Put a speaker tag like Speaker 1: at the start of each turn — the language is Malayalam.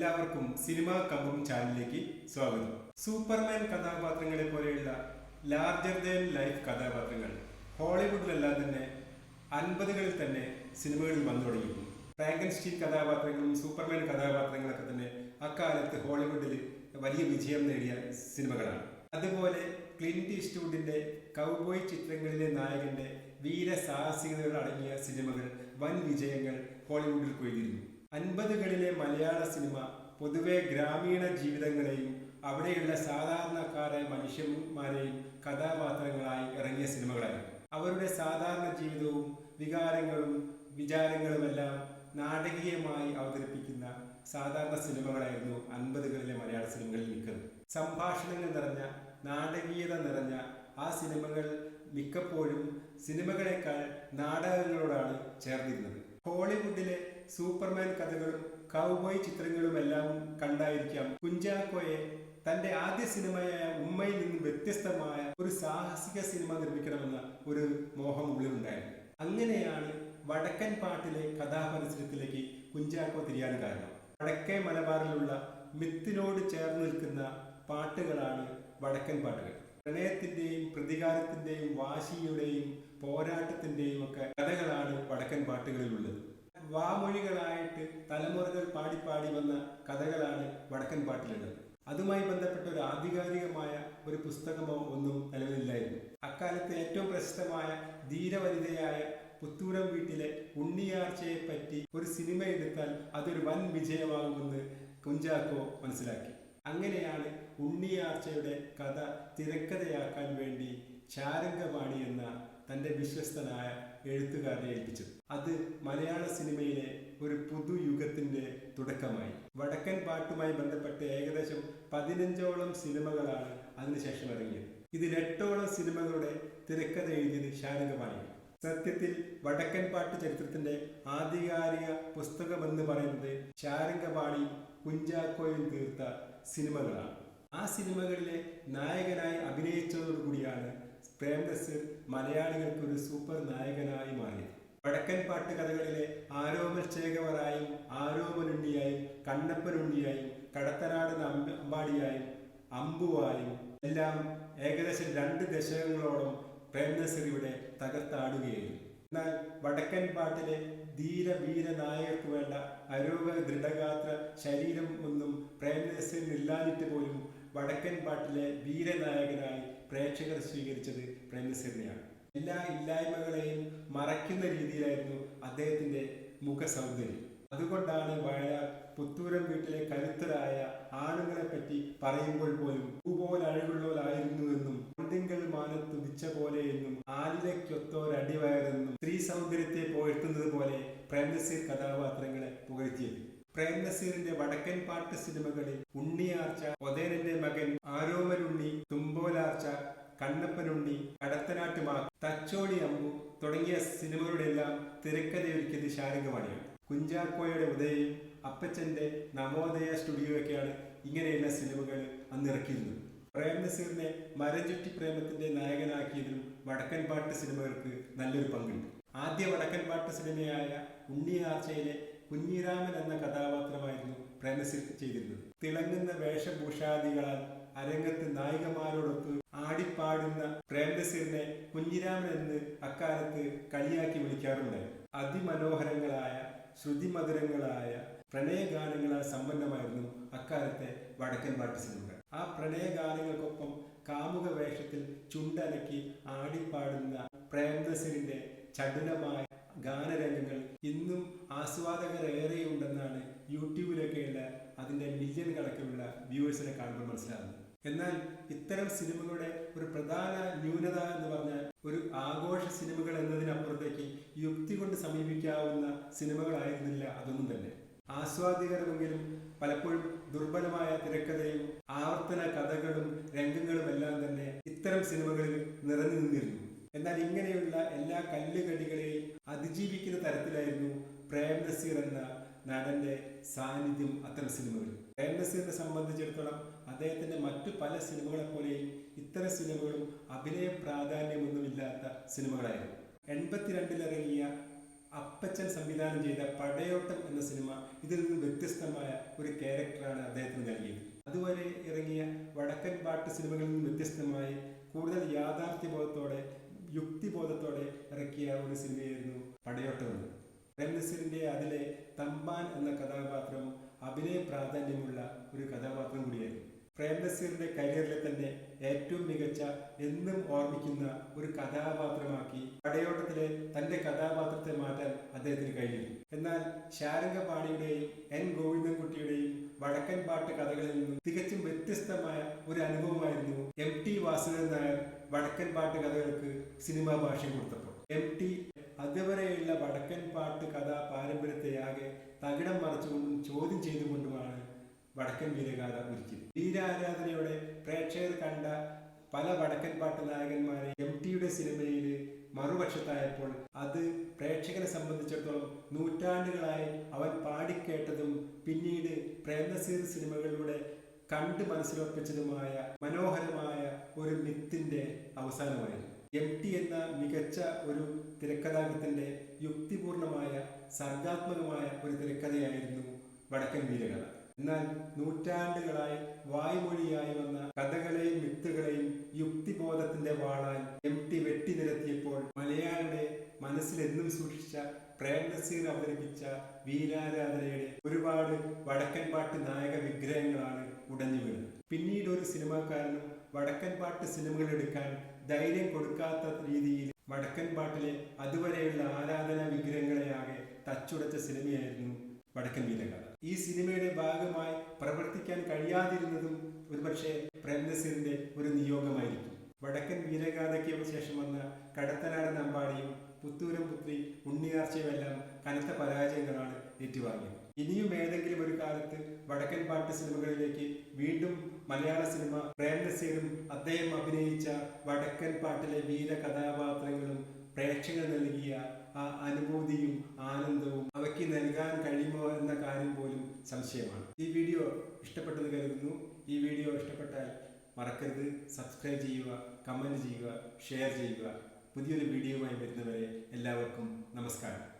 Speaker 1: എല്ലാവർക്കും സിനിമ കമ്പം ചാനലിലേക്ക് സ്വാഗതം. സൂപ്പർമാൻ കഥാപാത്രങ്ങളെ പോലെയുള്ള ലാർജർ ദാൻ ലൈഫ് കഥാപാത്രങ്ങൾ ഹോളിവുഡിലെല്ലാം തന്നെ അൻപതുകളിൽ തന്നെ സിനിമകളിൽ വന്നു തുടങ്ങിയിരുന്നു ഫ്രാങ്കൻ സ്റ്റീൽ കഥാപാത്രങ്ങളും സൂപ്പർമാൻ കഥാപാത്രങ്ങളൊക്കെ തന്നെ അക്കാലത്ത് ഹോളിവുഡിൽ വലിയ വിജയം നേടിയ സിനിമകളാണ്. അതുപോലെ ക്ലിന്റ് സ്റ്റൂഡിന്റെ കൗബോയ് ചിത്രങ്ങളിലെ നായകന്റെ വീരസാഹസികതകൾ അടങ്ങിയ സിനിമകൾ വൻ വിജയങ്ങൾ ഹോളിവുഡിൽ കൊയ്തിരുന്നു. അൻപതുകളിലെ മലയാള സിനിമ പൊതുവെ ഗ്രാമീണ ജീവിതങ്ങളെയും അവിടെയുള്ള സാധാരണക്കാരായ മനുഷ്യന്മാരെയും കഥാപാത്രങ്ങളായി ഇറങ്ങിയ സിനിമകളായിരുന്നു അവരുടെ സാധാരണ ജീവിതവും വികാരങ്ങളും വിചാരങ്ങളുമെല്ലാം നാടകീയമായി അവതരിപ്പിക്കുന്ന സാധാരണ സിനിമകളായിരുന്നു അൻപതുകളിലെ മലയാള സിനിമകളിൽ മിക്കത്. സംഭാഷണങ്ങൾ നിറഞ്ഞ നാടകീയത നിറഞ്ഞ ആ സിനിമകൾ മിക്കപ്പോഴും സിനിമകളെക്കാൾ നാടകങ്ങളോടാണ് ചേർന്നിരുന്നത്. ഹോളിവുഡിലെ സൂപ്പർമാൻ കഥകളും കൗബോയ് ചിത്രങ്ങളുമെല്ലാം കണ്ടായിരിക്കാം. കുഞ്ചാക്കോയെ തന്റെ ആദ്യ സിനിമയായ ഉമ്മയിൽ നിന്ന് വ്യത്യസ്തമായ ഒരു സാഹസിക സിനിമ നിർമ്മിക്കണമെന്ന ഒരു മോഹം ഉള്ളിലുണ്ടായിരുന്നു അങ്ങനെയാണ് വടക്കൻ പാട്ടിലെ കഥാപരിസരത്തിലേക്ക് കുഞ്ചാക്കോ തിരിയാൻ കാരണം. വടക്കേ മലബാറിലുള്ള മിത്തിനോട് ചേർന്ന് നിൽക്കുന്ന പാട്ടുകളാണ് വടക്കൻ പാട്ടുകൾ. പ്രണയത്തിന്റെയും പ്രതികാരത്തിന്റെയും വാശിയുടെയും പോരാട്ടത്തിന്റെയും ഒക്കെ കഥകളാണ് വടക്കൻ പാട്ടുകളിലുള്ളത്. വാമൊഴികളായിട്ട് തലമുറകൾ പാടി പാടി വന്ന കഥകളാണ് വടക്കൻ പാട്ടിലുള്ളത്. അതുമായി ബന്ധപ്പെട്ട ഒരു ആധികാരികമായ ഒരു പുസ്തകമോ ഒന്നും നിലവിലില്ലായിരുന്നു. അക്കാലത്ത് ഏറ്റവും പ്രശസ്തമായ ധീരവനിതയായ പുത്തൂരം വീട്ടിലെ ഉണ്ണിയാർച്ചയെ പറ്റി ഒരു സിനിമ എടുത്താൽ അതൊരു വൻ വിജയമാകുമെന്ന് കുഞ്ചാക്കോ മനസ്സിലാക്കി. അങ്ങനെയാണ് ഉണ്ണിയാർച്ചയുടെ കഥ തിരക്കഥയാക്കാൻ വേണ്ടി ചാരംഗപാണി എന്ന തന്റെ വിശ്വസ്തനായ എഴുത്തുകാരനെ ഏൽപ്പിച്ചത് അത് മലയാള സിനിമയിലെ ഒരു പുതുയുഗത്തിന്റെ തുടക്കമായി. വടക്കൻ പാട്ടുമായി ബന്ധപ്പെട്ട് ഏകദേശം പതിനഞ്ചോളം സിനിമകളാണ് അതിനുശേഷം ഇറങ്ങിയത്. ഇതിൽ എട്ടോളം സിനിമകളുടെ തിരക്കഥ എഴുതിയത് ശാരംഗപാണിയാണ് സത്യത്തിൽ വടക്കൻ പാട്ട് ചരിത്രത്തിന്റെ ആധികാരിക പുസ്തകമെന്ന് പറയുന്നത് ശാരംഗപാണി കുഞ്ചാക്കോയും തീർത്ത സിനിമകളാണ്. ആ സിനിമകളിലെ നായകനായി അഭിനയിച്ചതോടുകൂടിയാണ് പ്രേംനസീർ മലയാളികൾക്ക് ഒരു സൂപ്പർ നായകനായി മാറി. വടക്കൻ പാട്ട് കഥകളിലെ ആരോമൽ ചേകവറായും ആരോമലുണ്ണിയായും കണ്ണപ്പനുണ്ണിയായും കടത്തനാട് അമ്പാടിയായും അമ്പുവായും എല്ലാം ഏകദേശം രണ്ട് ദശകങ്ങളോളം പ്രേംനസീർ ഇവിടെ തകർത്താടുകയായിരുന്നു. എന്നാൽ വടക്കൻ പാട്ടിലെ ധീര വീര നായകർക്ക് വേണ്ട അരോഗ ദൃഢഗാത്ര ശരീരം ഒന്നും പ്രേംനസീറിന് ഇല്ലാഞ്ഞിട്ട് പോലും വടക്കൻ പാട്ടിലെ വീരനായകനായി പ്രേക്ഷകർ സ്വീകരിച്ചത് പ്രേംനസീറിനെയാണ് എല്ലാ ഇല്ലായ്മകളെയും മറയ്ക്കുന്ന രീതിയിലായിരുന്നു അദ്ദേഹത്തിന്റെ മുഖസൗന്ദര്യം. അതുകൊണ്ടാണ് വയലാർ പുത്തൂരം വീട്ടിലെ കരുത്തരായ ആണുങ്ങളെ പറ്റി പറയുമ്പോൾ പോലും പൂപോലെ അഴകുള്ളവരായിരുന്നു എന്നും പൊന്തിങ്കൾ മാനത്ത് എന്നും ആലിലയ്ക്കൊത്തോരടിവയറെന്നും സ്ത്രീ സൗന്ദര്യത്തെ പുകഴ്ത്തുന്നത് പോലെ പ്രേംനസീർ കഥാപാത്രങ്ങളെ പുകഴ്ത്തിയത്. പ്രേംനസീറിന്റെ വടക്കൻ പാട്ട് സിനിമകളിൽ ഉണ്ണിയാർച്ച ഒതേനന്റെ മകൻ ആരോമനുണ്ണി തുമ്പോലാർച്ച കണ്ണപ്പനുണ്ണി കടത്തനാട്ടുമാ തച്ചോടി അമ്പു തുടങ്ങിയ സിനിമകളുടെ എല്ലാം തിരക്കഥയൊരുക്കിയത് ശാരംഗവാണിയാണ് കുഞ്ചാക്കോയുടെ ഉദയം അപ്പച്ചന്റെ നവോദയ സ്റ്റുഡിയോയൊക്കെയാണ് ഇങ്ങനെയുള്ള സിനിമകൾ അന്ന് ഇറക്കിയിരുന്നത്. പ്രേം നസീറിനെ മരം പ്രേമത്തിന്റെ നായകനാക്കിയതിലും വടക്കൻ പാട്ട് സിനിമകൾക്ക് നല്ലൊരു പങ്കുണ്ട്. ആദ്യ വടക്കൻ പാട്ട് സിനിമയായ ഉണ്ണിയാർച്ചയിലെ കുഞ്ഞിരാമൻ എന്ന കഥാപാത്രമായിരുന്നു പ്രേംനസീർ ചെയ്തിരുന്നത്. തിളങ്ങുന്ന വേഷഭൂഷാദികളാൽ അരങ്ങത്ത് നായികമാരോടൊത്ത് ആടിപ്പാടുന്ന പ്രേംനസീറിനെ കുഞ്ഞിരാമൻ എന്ന് അക്കാലത്ത് കളിയാക്കി വിളിക്കാറുണ്ട് അതിമനോഹരങ്ങളായ ശ്രുതിമധുരങ്ങളായ പ്രണയഗാനങ്ങളാൽ സമ്പന്നമായിരുന്നു അക്കാലത്തെ വടക്കൻ പാട്ട് സിനിമകൾ ആ പ്രണയഗാനങ്ങൾക്കൊപ്പം കാമുക വേഷത്തിൽ ചുണ്ടനക്കി ആടിപ്പാടുന്ന പ്രേംനസീറിന്റെ ചടുലമായ ഗാനരംഗങ്ങൾ ഇന്നും ആസ്വാദകരേറെയുണ്ടെന്നാണ് യൂട്യൂബിലൊക്കെയുള്ള അതിന്റെ മില്യൺ കണക്കിലുള്ള വ്യൂവേഴ്സിനെ കാണുമ്പോൾ മനസ്സിലാകുന്നത് എന്നാൽ ഇത്തരം സിനിമകളുടെ ഒരു പ്രധാന ന്യൂനത എന്ന് പറഞ്ഞാൽ ഒരു ആഘോഷ സിനിമകൾ എന്നതിനപ്പുറത്തേക്ക് യുക്തി കൊണ്ട് സമീപിക്കാവുന്ന സിനിമകളായിരുന്നില്ല അതൊന്നും തന്നെ. ആസ്വാദികരമെങ്കിലും പലപ്പോഴും ദുർബലമായ തിരക്കഥയും ആവർത്തന കഥകളും രംഗങ്ങളും എല്ലാം തന്നെ ഇത്തരം സിനിമകളിൽ നിറഞ്ഞു നിന്നിരുന്നു. എന്നാൽ ഇങ്ങനെയുള്ള എല്ലാ കല്ലുകടികളെയും അതിജീവിക്കുന്ന തരത്തിലായിരുന്നു പ്രേം നസീർ എന്ന നടന്റെ സാന്നിധ്യം അത്തരം സിനിമകളിൽ. പ്രേം നസീറിനെ സംബന്ധിച്ചിടത്തോളം അദ്ദേഹത്തിന്റെ മറ്റു പല സിനിമകളെ പോലെയും ഇത്തരം സിനിമകളും അഭിനയ പ്രാധാന്യമൊന്നുമില്ലാത്ത സിനിമകളായിരുന്നു. എൺപത്തിരണ്ടിൽ ഇറങ്ങിയ അപ്പച്ചൻ സംവിധാനം ചെയ്ത പടയോട്ടം എന്ന സിനിമ ഇതിൽ നിന്ന് വ്യത്യസ്തമായ ഒരു ക്യാരക്ടറാണ് അദ്ദേഹത്തിന് നൽകിയത്. അതുവരെ ഇറങ്ങിയ വടക്കൻ പാട്ട് സിനിമകളിൽ നിന്ന് വ്യത്യസ്തമായി കൂടുതൽ യാഥാർത്ഥ്യബോധത്തോടെ യുക്തിബോധത്തോടെ ഇറക്കിയ ഒരു സിനിമയായിരുന്നു പടയോട്ടം. പ്രേം അതിലെ തമ്പാൻ എന്ന കഥാപാത്രം അഭിനയ പ്രാധാന്യമുള്ള ഒരു കഥാപാത്രം കൂടിയായിരുന്നു. പ്രേം നസീറിന്റെ കരിയറിലെ തന്നെ ഏറ്റവും മികച്ച എന്നും ഓർമ്മിക്കുന്ന ഒരു കഥാപാത്രമാക്കി പടയോട്ടത്തിലെ തന്റെ കഥാപാത്രത്തെ മാറ്റാൻ അദ്ദേഹത്തിന് കഴിഞ്ഞു എന്നാൽ ശാരംഗപാണിയുടെയും എൻ ഗോവിന്ദൻകുട്ടിയുടെയും വടക്കൻ പാട്ട് കഥകളിൽ നിന്നും തികച്ചും വ്യത്യസ്തമായ ഒരു അനുഭവമായിരുന്നു എം ടി വാസുദേവൻ നായർ വടക്കൻ പാട്ട് കഥകൾക്ക് സിനിമാ ഭാഷ കൊടുത്തപ്പോൾ. എം ടി അതുവരെയുള്ള വടക്കൻ പാട്ട് കഥാ പാരമ്പര്യത്തെ ആകെ തകിടം മറച്ചുകൊണ്ടും ചോദ്യം ചെയ്തുകൊണ്ടുമാണ് വടക്കൻ വീരഗാഥ ഒരുക്കിയത് വീരാരാധനയോടെ പ്രേക്ഷകർ കണ്ട പല വടക്കൻ പാട്ട് നായകന്മാരെ എം ടിയുടെ സിനിമയിൽ മറുപക്ഷത്തായപ്പോൾ അത് പ്രേക്ഷകരെ സംബന്ധിച്ചിടത്തോളം നൂറ്റാണ്ടുകളായി അവൻ പാടിക്കേട്ടതും പിന്നീട് പ്രേംനസീർ സിനിമകളിലൂടെ കണ്ട് മനസ്സിലുറപ്പിച്ചതുമായ മനോഹരമായ ഒരു മിത്തിന്റെ അവസാനമായിരുന്നു. എം ടി എന്ന മികച്ച ഒരു തിരക്കഥാകൃത്തിന്റെ യുക്തിപൂർണമായ സർഗാത്മകമായ ഒരു തിരക്കഥയായിരുന്നു വടക്കൻ വീരകഥ. എന്നാൽ നൂറ്റാണ്ടുകളായി വായ്മൊഴിയായി വന്ന കഥകളെയും മിത്തുകളെയും യുക്തിബോധത്തിന്റെ വാളാൽ എം ടി വെട്ടി നിരത്തിയപ്പോൾ മലയാളിയുടെ മനസ്സിലെന്നും സൂക്ഷിച്ച പ്രേംനസീർ അവതരിപ്പിച്ച വീരാരാധനയുടെ ഒരുപാട് വടക്കൻ പാട്ട് നായക വിഗ്രഹങ്ങളാണ് ഉടഞ്ഞു വീണത് പിന്നീട് ഒരു സിനിമാക്കാരനും വടക്കൻ പാട്ട് സിനിമകൾ എടുക്കാൻ ധൈര്യം കൊടുക്കാത്ത രീതിയിൽ വടക്കൻ പാട്ടിലെ അതുവരെയുള്ള ആരാധനാ വിഗ്രഹങ്ങളെയാകെ തച്ചുടച്ച സിനിമയായിരുന്നു വടക്കൻ വീരഗാഥ ഈ സിനിമയുടെ ഭാഗമായി പ്രവർത്തിക്കാൻ കഴിയാതിരുന്നതും ഒരുപക്ഷെ പ്രേംനസീറിന്റെ ഒരു നിയോഗമായിരിക്കും. വടക്കൻ വീരഗാഥയ്ക്ക് ശേഷം വന്ന കടത്തനാടൻ അമ്പാടിയും പുത്തൂരം പുത്രി ഉണ്ണിയാർച്ചയുമെല്ലാം കനത്ത പരാജയങ്ങളാണ് ഏറ്റുവാങ്ങിയത്. ഇനിയും ഏതെങ്കിലും ഒരു കാലത്ത് വടക്കൻ പാട്ട് സിനിമകളിലേക്ക് വീണ്ടും മലയാള സിനിമ പ്രേംനസീറും അദ്ദേഹം അഭിനയിച്ച വടക്കൻ പാട്ടിലെ വീര കഥാപാത്രങ്ങളും പ്രേക്ഷകർ നൽകിയ അനുഭൂതിയും ആനന്ദവും അവയ്ക്ക് നൽകാൻ കഴിയുമോ എന്ന കാര്യം പോലും സംശയമാണ്. ഈ വീഡിയോ ഇഷ്ടപ്പെട്ടത് കരുതുന്നു. ഈ വീഡിയോ ഇഷ്ടപ്പെട്ടാൽ മറക്കരുത്. സബ്സ്ക്രൈബ് ചെയ്യുക കമന്റ് ചെയ്യുക ഷെയർ ചെയ്യുക. പുതിയൊരു വീഡിയോയുമായി വരുന്നവരെ എല്ലാവർക്കും നമസ്കാരം.